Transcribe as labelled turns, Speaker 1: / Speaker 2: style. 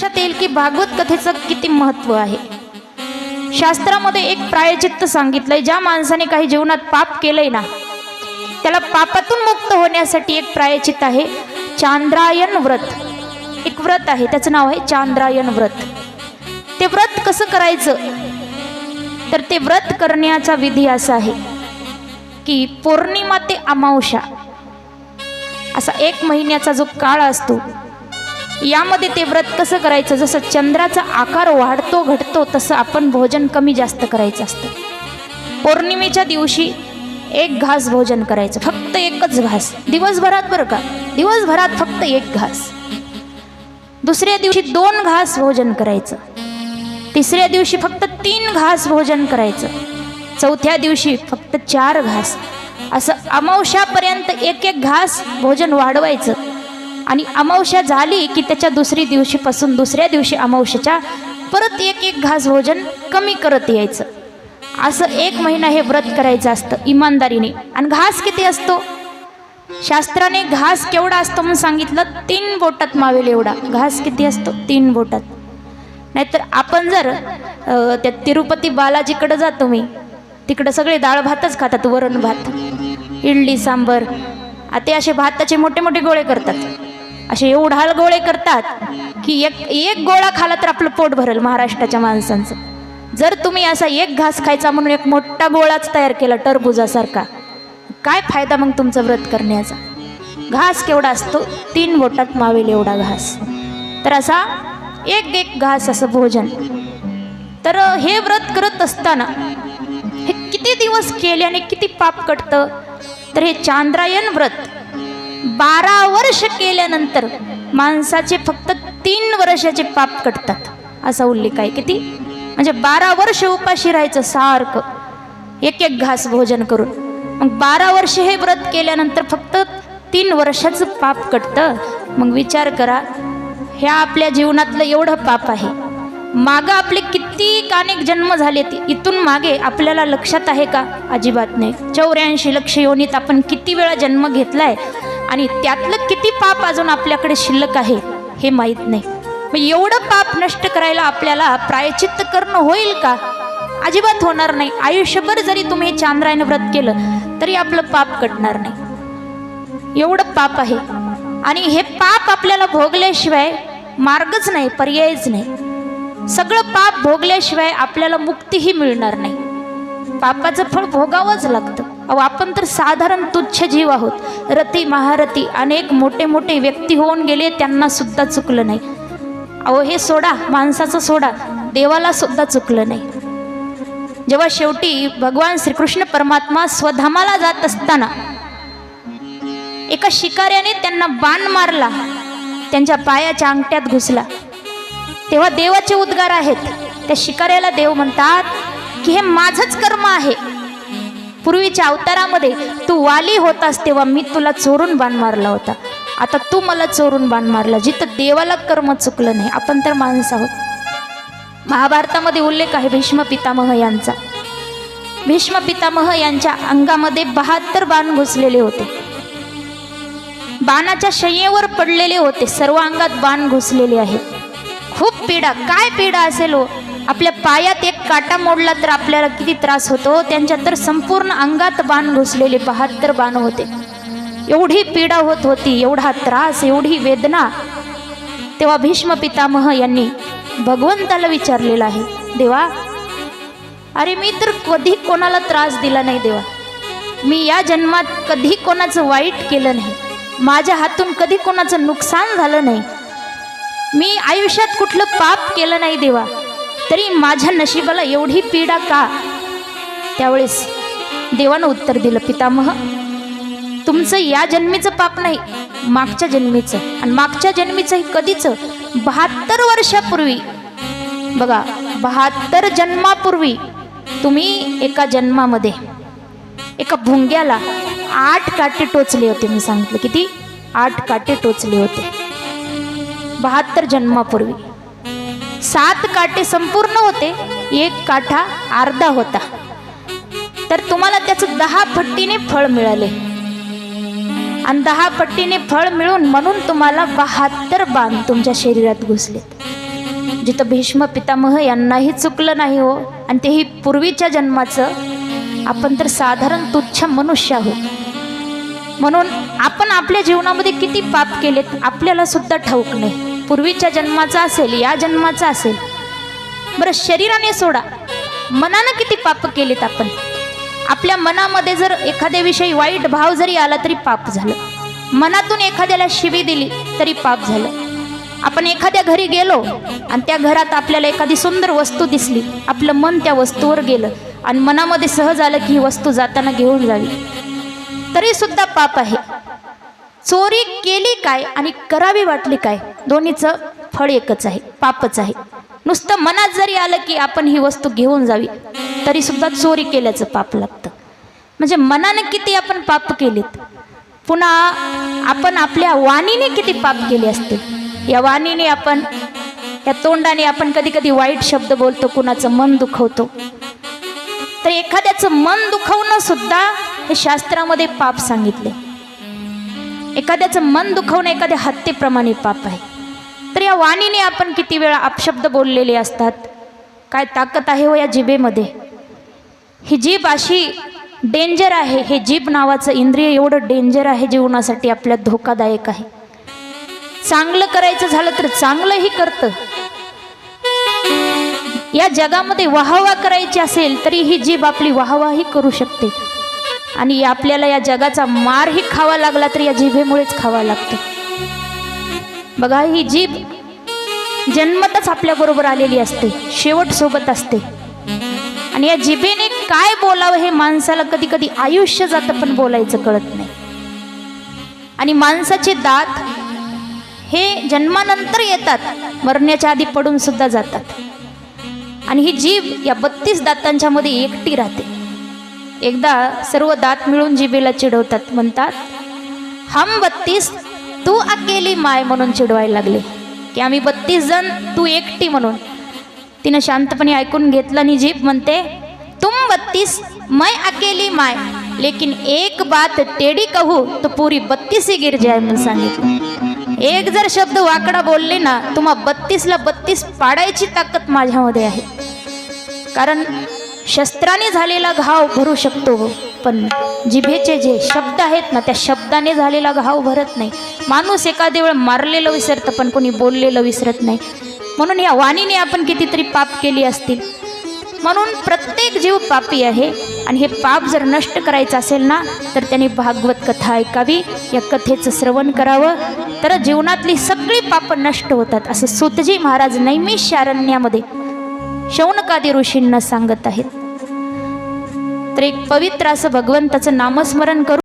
Speaker 1: लक्षात येईल की भागवत कथेचं किती महत्त्व आहे. शास्त्रामध्ये एक प्रायचित्त सांगितलंय ज्या माणसाने काही जीवनात पाप केलंय ना त्याला पापातून मुक्त होण्यासाठी एक प्रायचित आहे चांद्रायन व्रत. एक व्रत आहे त्याचं नाव आहे चांद्रायन व्रत. ते व्रत कसं करायचं? तर ते व्रत करण्याचा विधी असा आहे की पौर्णिमा ते अमावशा असा एक महिन्याचा जो काळ असतो यामध्ये ते व्रत कसं करायचं? जसं चंद्राचा आकार वाढतो घटतो तसं आपण भोजन कमी जास्त करायचं असतं. पौर्णिमेच्या दिवशी एक घास भोजन करायचं. फक्त एकच घास. दिवसभरात बरं का? दिवसभरात फक्त एक घास. दुसऱ्या दिवशी दोन घास भोजन करायचं. तिसऱ्या दिवशी फक्त तीन घास भोजन करायचं. चौथ्या दिवशी फक्त चार घास. असं अमावश्यापर्यंत एक एक घास भोजन वाढवायचं. आणि अमावस्या झाली की त्याच्या दुसरी दिवशीपासून दुसऱ्या दिवशी अमावस्याच्या परत एक एक घास भोजन कमी करत यायचं. असं एक महिना हे व्रत करायचं असतं इमानदारीने. आणि घास किती असतो? शास्त्राने घास केवढा असतो म्हणून सांगितलं तीन बोटात मावेल एवढा. घास किती असतो? तीन बोटात. नाहीतर आपण जर त्या तिरुपती बालाजीकडं जातो मी तिकडं सगळे डाळ भातच खातात वरण भात इडली सांबर. आ, ते असे भाताचे मोठे मोठे गोळे करतात. असे एवढाल गोळे करतात की एक एक गोळा खाला तर आपलं पोट भरेल महाराष्ट्राच्या माणसांचं. जर तुम्ही असा एक घास खायचा म्हणून एक मोठा गोळाच तयार केला टरबुजासारखा काय फायदा मग तुमचं व्रत करण्याचा? घास केवढा असतो? तीन बोटात मावेल एवढा घास. तर असा एक एक घास असं भोजन. तर हे व्रत करत असताना हे किती दिवस केल्याने किती पाप कटतं? तर हे चांद्रायन व्रत बारा वर्ष केल्यानंतर माणसाचे फक्त तीन वर्षाचे पाप कटतात. असा उल्लेख आहे. किती? म्हणजे बारा वर्ष उपाशी राहायचं सारखं. एक एक घास भोजन करून. मग बारा वर्ष हे व्रत केल्यानंतर फक्त तीन वर्षाचं पाप कटतं. मग विचार करा ह्या आपल्या जीवनातलं एवढं पाप आहे. मागं आपले कित्येक अनेक जन्म झाले इथून मागे आपल्याला लक्षात आहे का? अजिबात नाही. चौऱ्याऐंशी लक्ष योनीत आपण किती वेळा जन्म घेतला आहे आणि त्यातलं किती पाप अजून आपल्याकडे शिल्लक आहे हे माहीत नाही. मग एवढं पाप नष्ट करायला आपल्याला प्रायचित्त करणं होईल का? अजिबात होणार नाही. आयुष्यभर जरी तुम्ही हे चांद्रायण व्रत केलं तरी आपलं पाप कटणार नाही. एवढं पाप आहे. आणि हे पाप आपल्याला भोगल्याशिवाय मार्गच नाही पर्यायच नाही. सगळं पाप भोगल्याशिवाय आपल्याला मुक्तीही मिळणार नाही. पापाचं फळ भोगावंच लागतं. अहो आपण तर साधारण तुच्छ जीव आहोत. रती महारथी अनेक मोठे मोठे व्यक्ती होऊन गेले त्यांना सुद्धा चुकलं नाही. अहो हे सोडा माणसाचं सोडा देवाला सुद्धा चुकलं नाही. जेव्हा शेवटी भगवान श्रीकृष्ण परमात्मा स्वधामाला जात असताना एका शिकाऱ्याने त्यांना बाण मारला त्यांच्या पायाच्या अंगठ्यात घुसला. तेव्हा देवाचे उद्गार आहेत. त्या शिकाऱ्याला देव म्हणतात की हे माझंच कर्म आहे. पूर्वीच्या अवतारामध्ये तू वाली होतास तेव्हा मी तुला चोरून बाण मारला होता. आता तू मला चोरून बाण मारला. जिथं देवाला कर्म चुकलं नाही आपण तर माणूस आहोत. महाभारतामध्ये उल्लेख आहे भीष्म पितामह यांचा. भीष्म पितामह यांच्या अंगामध्ये बहात्तर बाण घुसलेले होते. बाणाच्या शय्येवर पडलेले होते. सर्व अंगात बाण घुसलेले आहेत. खूप पीडा. काय पीडा असेल हो? आपल्या पायात एक काटा मोडला तर आपल्याला किती त्रास होतो? त्यांच्या तर संपूर्ण अंगात बाण घुसलेले बहात्तर बाण होते. एवढी पीडा होत होती एवढा त्रास एवढी वेदना. तेव्हा भीष्म पितामह यांनी भगवंताला विचारलेलं आहे देवा अरे मी तर कधी कोणाला त्रास दिला नाही देवा. मी या जन्मात कधी कोणाचं वाईट केलं नाही. माझ्या हातून कधी कोणाचं नुकसान झालं नाही. मी आयुष्यात कुठलं पाप केलं नाही देवा. तरी माझ्या नशिबाला एवढी पीडा का? त्यावेळेस देवानं उत्तर दिलं पितामह तुमचं या जन्मीचं पाप नाही मागच्या जन्मीचं. आणि मागच्या जन्मीचं कधीचं बहात्तर वर्षापूर्वी बघा बहात्तर जन्मापूर्वी तुम्ही एका जन्मामध्ये एका भुंग्याला आठ काटे टोचले होते. मी सांगितलं किती? आठ काटे टोचले होते. बहात्तर जन्मापूर्वी. सात काटे संपूर्ण होते एक काठा अर्धा होता. तर तुम्हाला त्याचं दहा पट्टीने फळ मिळाले. आणि दहा पट्टीने फळ मिळून म्हणून तुम्हाला बहात्तर बाण तुमच्या शरीरात घुसलेत जिथं भीष्म पितामह यांनाही चुकलं नाही हो आणि तेही पूर्वीच्या जन्माचं आपण तर साधारण तुच्छ मनुष्य आहोत. म्हणून आपण आपल्या जीवनामध्ये किती पाप केलेत आपल्याला सुद्धा ठाऊक नाही. पूर्वीच्या जन्माचा असेल या जन्माचा असेल. बरं शरीराने सोडा. मनानं किती पाप केलेत आपण? आपल्या मनामध्ये जर एखाद्याविषयी वाईट भाव जरी आला तरी पाप झालं. मनातून एखाद्याला शिवी दिली तरी पाप झालं. आपण एखाद्या घरी गेलो आणि त्या घरात आपल्याला एखादी सुंदर वस्तू दिसली. आपलं मन त्या वस्तूवर गेलं आणि मनामध्ये सहज आलं की ही वस्तू जाताना घेऊन जावी. तरी सुद्धा पाप आहे. चोरी केली काय आणि करावी वाटली काय? दोन्हीचं फळ एकच आहे पापच आहे. नुसतं मनात जरी आलं की आपण ही वस्तू घेऊन जावी तरी सुद्धा चोरी केल्याचं पाप लागतं. म्हणजे मनानं किती आपण पाप केलेत? पुन्हा आपण आपल्या वाणीने किती पाप केले असतील या वाणीने आपण या तोंडाने आपण कधी कधी वाईट शब्द बोलतो कुणाचं मन दुखवतो. तर एखाद्याचं मन दुखवणं सुद्धा हे शास्त्रामध्ये पाप सांगितले. एखाद्याचं मन दुखवणं एखाद्या हत्येप्रमाणे पाप आहे. तर या वाणीने आपण किती वेळा अपशब्द बोललेले असतात. काय ताकद आहे हो या जिभेमध्ये? ही जीभ अशी डेंजर आहे. हे जीभ नावाचं इंद्रिय एवढं डेंजर आहे जीवनासाठी आपल्या धोकादायक आहे. चांगलं करायचं झालं तर चांगलंही करतं. या जगामध्ये वाहवा करायची असेल तरी ही जीभ आपली वाहवाही करू शकते. आणि आपल्याला या जगाचा मारही खावा लागला तर या जिभेमुळेच खावा लागतो. बघा ही जीभ जन्मतच आपल्याबरोबर आलेली असते शेवट सोबत असते. आणि या जिभेने काय बोलावं हे माणसाला कधी कधी आयुष्य जातं पण बोलायचं कळत नाही. आणि माणसाचे दात हे जन्मानंतर येतात मरण्याच्या आधी पडून सुद्धा जातात. आणि ही जीभ या बत्तीस दातांच्या मध्ये एकटी राहते. एकदा सर्व दात मिळून जिभेला चिडवतात म्हणतात हम बत्तीस तू अकेली माय म्हणून चिडवायला लागले. की आम्ही बत्तीस जण तू एकटी म्हणून. तिनं शांतपणे ऐकून घेतलं आणि जीभ म्हणते तुम बत्तीस मै अकेली माय लेकिन एक बात टेडी कहू तो पुरी बत्तीस ही गिर जाय म्हणून सांगितलं. एक जर शब्द वाकडा बोलले ना तुम्हा बत्तीसला बत्तीस पाडायची ताकद माझ्यामध्ये आहे. कारण शस्त्राने झालेला घाव भरू शकतो पण जिभेचे जे शब्द आहेत ना त्या शब्दाने झालेला घाव भरत नाही. माणूस एखाद्या वेळ मारलेलं विसरतं पण कोणी बोललेलं विसरत नाही. म्हणून या वाणीने आपण कितीतरी पाप केली असतील. म्हणून प्रत्येक जीव पापी आहे आणि हे पाप जर नष्ट करायचं असेल ना तर त्याने भागवत कथा ऐकावी या कथेचं श्रवण करावं. तर जीवनातली सगळी पाप नष्ट होतात असं सुतजी महाराज नैमिषारण्यामध्ये शौनकादी ऋषींना सांगत आहेत. तर एक पवित्र असं भगवंताचं नामस्मरण करू.